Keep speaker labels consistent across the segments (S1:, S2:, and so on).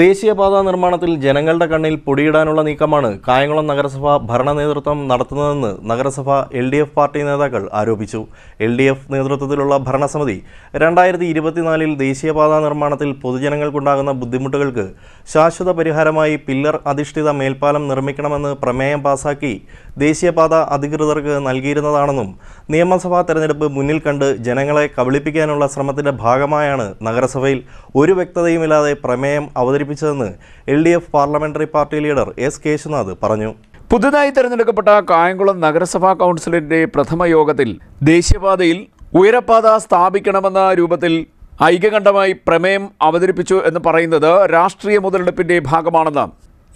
S1: ദേശീയപാത നിർമ്മാണത്തിൽ ജനങ്ങളുടെ കണ്ണിൽ പൊടിയിടാനുള്ള നീക്കമാണ് കായംകുളം നഗരസഭ ഭരണ നേതൃത്വം നടത്തുന്നതെന്ന് നഗരസഭ എൽ ഡി എഫ് പാർട്ടി നേതാക്കൾ ആരോപിച്ചു. എൽ ഡി എഫ് നേതൃത്വത്തിലുള്ള ഭരണസമിതി രണ്ടായിരത്തി ഇരുപത്തിനാലിൽ ദേശീയപാതാ നിർമ്മാണത്തിൽ പൊതുജനങ്ങൾക്കുണ്ടാകുന്ന ബുദ്ധിമുട്ടുകൾക്ക് ശാശ്വത പരിഹാരമായി പില്ലർ അധിഷ്ഠിത മേൽപ്പാലം നിർമ്മിക്കണമെന്ന് പ്രമേയം പാസാക്കി ദേശീയപാത അധികൃതർക്ക് നൽകിയിരുന്നതാണെന്നും നിയമസഭാ തെരഞ്ഞെടുപ്പ് മുന്നിൽ കണ്ട് ജനങ്ങളെ കബളിപ്പിക്കാനുള്ള ശ്രമത്തിന്റെ ഭാഗമായാണ് നഗരസഭയിൽ ഒരു വ്യക്തതയുമില്ലാതെ പ്രമേയം അവതരിപ്പിച്ചതെന്ന് L D F parliamentary party leader S Keshunath പറഞ്ഞു.
S2: പുതുതായി തെരഞ്ഞെടുക്കപ്പെട്ട കായംകുളം നഗരസഭാ കൗൺസിലിന്റെ പ്രഥമ യോഗത്തിൽ ദേശീയപാതയിൽ ഉയരപ്പാത സ്ഥാപിക്കണമെന്ന രൂപത്തിൽ ഐക്യകണ്ഠമായി പ്രമേയം അവതരിപ്പിച്ചു എന്ന് പറയുന്നത് രാഷ്ട്രീയ മുതലെടുപ്പിന്റെ ഭാഗമാണെന്ന്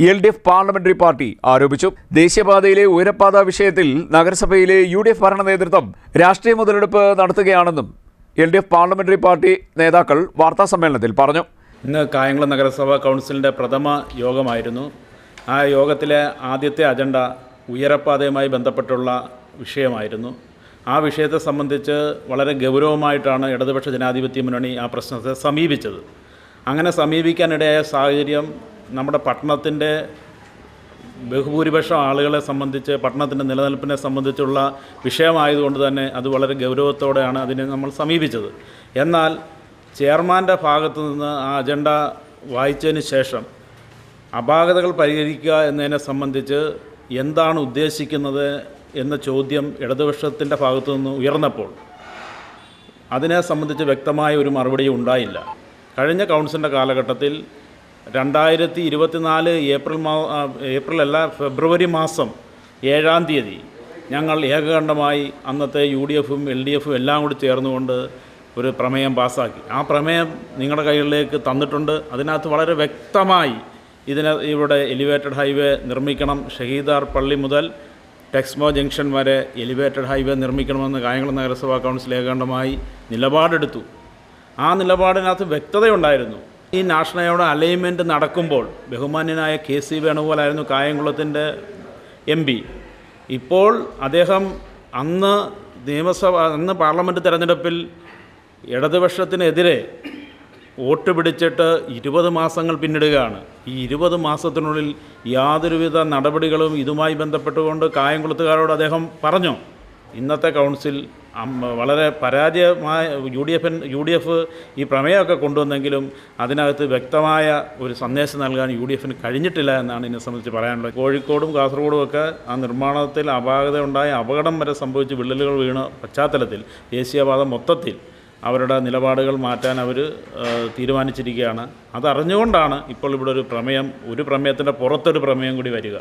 S2: L D F parliamentary party ആരോപിച്ചു. ദേശീയപാതയിലെ ഉയരപ്പാത വിഷയത്തിൽ നഗരസഭയിലെ യു ഡി എഫ് ഭരണ നേതൃത്വം രാഷ്ട്രീയ മുതലെടുപ്പ് നടത്തുകയാണെന്നും L D F parliamentary party നേതാക്കൾ വാർത്താ സമ്മേളനത്തിൽ പറഞ്ഞു.
S3: ഇന്ന് കായംകുളം നഗരസഭാ കൗൺസിലിന്റെ പ്രഥമ യോഗമായിരുന്നു. ആ യോഗത്തിലെ ആദ്യത്തെ അജണ്ട ഉയരപ്പാതയുമായി ബന്ധപ്പെട്ടുള്ള വിഷയമായിരുന്നു. ആ വിഷയത്തെ സംബന്ധിച്ച് വളരെ ഗൗരവമായിട്ടാണ് ഇടതുപക്ഷ ജനാധിപത്യ മുന്നണി ആ പ്രശ്നത്തെ സമീപിച്ചത്. അങ്ങനെ സമീപിക്കാനിടയായ സാഹചര്യം നമ്മുടെ പട്ടണത്തിന്റെ ബഹുഭൂരിപക്ഷം ആളുകളെ സംബന്ധിച്ച് പട്ടണത്തിന്റെ നിലനിൽപ്പിനെ സംബന്ധിച്ചുള്ള വിഷയമായതുകൊണ്ട് തന്നെ അത് വളരെ ഗൗരവത്തോടെയാണ് അതിനെ നമ്മൾ സമീപിച്ചത്. എന്നാൽ ചെയർമാന്റെ ഭാഗത്തു നിന്ന് ആ അജണ്ട വായിച്ചതിന് ശേഷം അപാകതകൾ പരിഹരിക്കുക എന്നതിനെ സംബന്ധിച്ച് എന്താണ് ഉദ്ദേശിക്കുന്നത് എന്ന ചോദ്യം ഇടതുപക്ഷത്തിന്റെ ഭാഗത്തു നിന്ന് ഉയർന്നപ്പോൾ അതിനെ സംബന്ധിച്ച് വ്യക്തമായ ഒരു മറുപടി ഉണ്ടായില്ല. കഴിഞ്ഞ കൗൺസിലിന്റെ കാലഘട്ടത്തിൽ രണ്ടായിരത്തി ഇരുപത്തിനാല് ഏപ്രിൽ മാ ഏപ്രിൽ അല്ല ഫെബ്രുവരി മാസം ഏഴാം തീയതി ഞങ്ങൾ ഏകകണ്ഠമായി അന്നത്തെ യു ഡി എഫും എൽ ഡി എഫും എല്ലാം കൂടി ചേർന്നുകൊണ്ട് ഒരു പ്രമേയം പാസ്സാക്കി. ആ പ്രമേയം നിങ്ങളുടെ കൈകളിലേക്ക് തന്നിട്ടുണ്ട്. അതിനകത്ത് വളരെ വ്യക്തമായി ഇതിന് ഇവിടെ എലിവേറ്റഡ് ഹൈവേ നിർമ്മിക്കണം. ഷഹീദാർ പള്ളി മുതൽ ടെക്സ്മോ ജംഗ്ഷൻ വരെ എലിവേറ്റഡ് ഹൈവേ നിർമ്മിക്കണമെന്ന് കായംകുളം നഗരസഭാ കൗൺസിൽ ഏകകണ്ഠമായി നിലപാടെടുത്തു. ആ നിലപാടിനകത്ത് വ്യക്തതയുണ്ടായിരുന്നു. ഈ നാഷണൽ അലൈൻമെന്റ് നടക്കുമ്പോൾ ബഹുമാന്യനായ കെ സി വേണുഗോപാലായിരുന്നു കായംകുളത്തിന്റെ എം പി. ഇപ്പോൾ അദ്ദേഹം അന്ന് നിയമസഭ അന്ന് പാർലമെന്റ് തെരഞ്ഞെടുപ്പിൽ ഇടതുപക്ഷത്തിനെതിരെ വോട്ട് പിടിച്ചിട്ട് ഇരുപത് മാസങ്ങൾ പിന്നിടുകയാണ്. ഈ ഇരുപത് മാസത്തിനുള്ളിൽ യാതൊരുവിധ നടപടികളും ഇതുമായി ബന്ധപ്പെട്ടുകൊണ്ട് കായംകുളത്തുകാരോട് അദ്ദേഹം പറഞ്ഞു ഇന്നത്തെ കൗൺസിൽ വളരെ പരാജയമായ യു ഡി എഫിൻ യു ഡി എഫ് ഈ പ്രമേയമൊക്കെ കൊണ്ടുവന്നെങ്കിലും അതിനകത്ത് വ്യക്തമായ ഒരു സന്ദേശം നൽകാൻ യു ഡി എഫിന് കഴിഞ്ഞിട്ടില്ല എന്നാണ് ഇതിനെ സംബന്ധിച്ച് പറയാനുള്ളത്. കോഴിക്കോടും കാസർഗോഡും ഒക്കെ ആ നിർമ്മാണത്തിൽ അപാകത ഉണ്ടായ അപകടം വരെ സംഭവിച്ച് വിള്ളലുകൾ വീണ പശ്ചാത്തലത്തിൽ ദേശീയപാത മൊത്തത്തിൽ അവരുടെ നിലപാടുകൾ മാറ്റാൻ അവർ തീരുമാനിച്ചിരിക്കുകയാണ്. അതറിഞ്ഞുകൊണ്ടാണ് ഇപ്പോൾ ഇവിടെ ഒരു പ്രമേയം ഒരു പ്രമേയത്തിന്റെ പുറത്തൊരു പ്രമേയം കൂടി വരിക.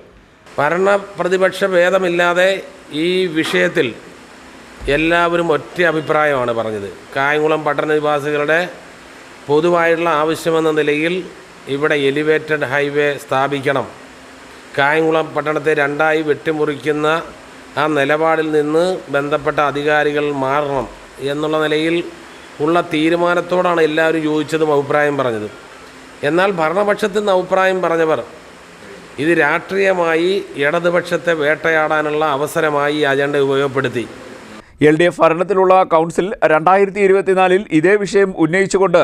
S4: ഭരണ പ്രതിപക്ഷ ഭേദമില്ലാതെ ഈ വിഷയത്തിൽ എല്ലാവരും ഒറ്റ അഭിപ്രായമാണ് പറഞ്ഞത്. കായംകുളം പട്ടണ നിവാസികളുടെ പൊതുവായിട്ടുള്ള ആവശ്യമെന്ന നിലയിൽ ഇവിടെ എലിവേറ്റഡ് ഹൈവേ സ്ഥാപിക്കണം. കായംകുളം പട്ടണത്തെ രണ്ടായി വെട്ടിമുറിക്കുന്ന ആ നിലപാടിൽ നിന്ന് ബന്ധപ്പെട്ട അധികാരികൾ മാറണം എന്നുള്ള നിലയിൽ ഉള്ള തീരുമാനത്തോടാണ് എല്ലാവരും യോജിച്ചതും അഭിപ്രായം പറഞ്ഞത്. എന്നാൽ ഭരണപക്ഷത്തു നിന്ന് അഭിപ്രായം പറഞ്ഞവർ ഇത് രാഷ്ട്രീയമായി ഇടതുപക്ഷത്തെ വേട്ടയാടാനുള്ള അവസരമായി അജണ്ട ഉപയോഗപ്പെടുത്തി.
S2: എൽ ഡി എഫ് ഭരണത്തിലുള്ള കൗൺസിൽ രണ്ടായിരത്തി ഇരുപത്തിനാലിൽ ഇതേ വിഷയം ഉന്നയിച്ചുകൊണ്ട്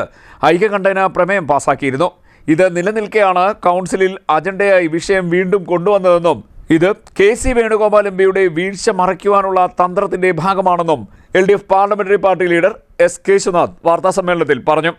S2: ഐക്യകണ്ഠേന പ്രമേയം പാസാക്കിയിരുന്നു. ഇത് നിലനിൽക്കെയാണ് കൗൺസിലിൽ അജണ്ടയായി വിഷയം വീണ്ടും കൊണ്ടുവന്നതെന്നും ഇത് കെ സി വേണുഗോപാൽ എം പിയുടെ വീഴ്ച മറയ്ക്കുവാനുള്ള തന്ത്രത്തിന്റെ ഭാഗമാണെന്നും L D F parliamentary party leader S Keshunath വാർത്താസമ്മേളനത്തിൽ പറഞ്ഞു.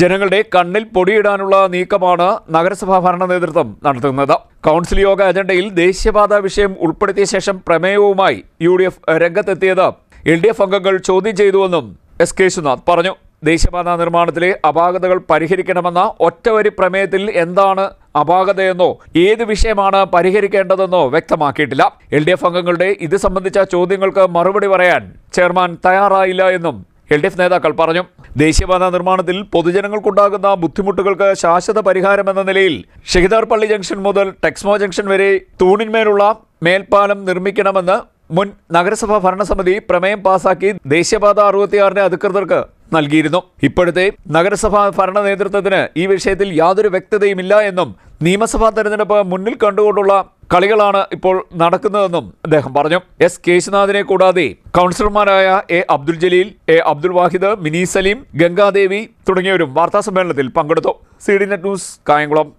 S2: ജനങ്ങളുടെ കണ്ണിൽ പൊടിയിടാനുള്ള നീക്കമാണ് നഗരസഭാ ഭരണ നേതൃത്വം നടത്തുന്നത്. കൗൺസിൽ യോഗ അജണ്ടയിൽ ദേശീയപാത വിഷയം ഉൾപ്പെടുത്തിയ ശേഷം പ്രമേയവുമായി യു ഡി എഫ് രംഗത്തെത്തിയത് എൽ ഡി എഫ് അംഗങ്ങൾ ചോദ്യം ചെയ്തുവെന്നും എസ് കേശുനാഥ് പറഞ്ഞു. ദേശീയപാത നിർമ്മാണത്തിലെ അപാകതകൾ പരിഹരിക്കണമെന്ന ഒറ്റവരി പ്രമേയത്തിൽ എന്താണ് അപാകതയെന്നോ ഏത് വിഷയമാണ് പരിഹരിക്കേണ്ടതെന്നോ വ്യക്തമാക്കിയിട്ടില്ല. എൽ ഡി എഫ് അംഗങ്ങളുടെ ഇത് സംബന്ധിച്ച ചോദ്യങ്ങൾക്ക് മറുപടി പറയാൻ ചെയർമാൻ തയ്യാറായില്ല എന്നും എൽ ഡി എഫ് നേതാക്കൾ പറഞ്ഞു. ദേശീയപാത നിർമ്മാണത്തിൽ പൊതുജനങ്ങൾക്കുണ്ടാകുന്ന ബുദ്ധിമുട്ടുകൾക്ക് ശാശ്വത പരിഹാരമെന്ന നിലയിൽ ഷഹിദാർ പള്ളി ജംഗ്ഷൻ മുതൽ ടെക്സ്മോ ജംഗ്ഷൻ വരെ തൂണിന്മേലുള്ള മേൽപ്പാലം നിർമ്മിക്കണമെന്ന് മുൻ നഗരസഭാ ഭരണസമിതി പ്രമേയം പാസാക്കി ദേശീയപാത അറുപത്തിയാറിന് അധികൃതർക്ക് നൽകിയിരുന്നു. ഇപ്പോഴത്തെ നഗരസഭാ ഭരണ നേതൃത്വത്തിന് ഈ വിഷയത്തിൽ യാതൊരു വ്യക്തതയുമില്ല എന്നും നിയമസഭാ തെരഞ്ഞെടുപ്പ് മുന്നിൽ കണ്ടുകൊണ്ടുള്ള കളികളാണ് ഇപ്പോൾ നടക്കുന്നതെന്നും അദ്ദേഹം പറഞ്ഞു. എസ്. കേശുനാഥിനെ കൂടാതെ കൗൺസിലർമാരായ എ. അബ്ദുൽ ജലീൽ എ. അബ്ദുൽ വാഹിദ് മിനി സലീം ഗംഗാദേവി തുടങ്ങിയവരും വാർത്താസമ്മേളനത്തിൽ പങ്കെടുത്തു. C D net news Kayamkulam.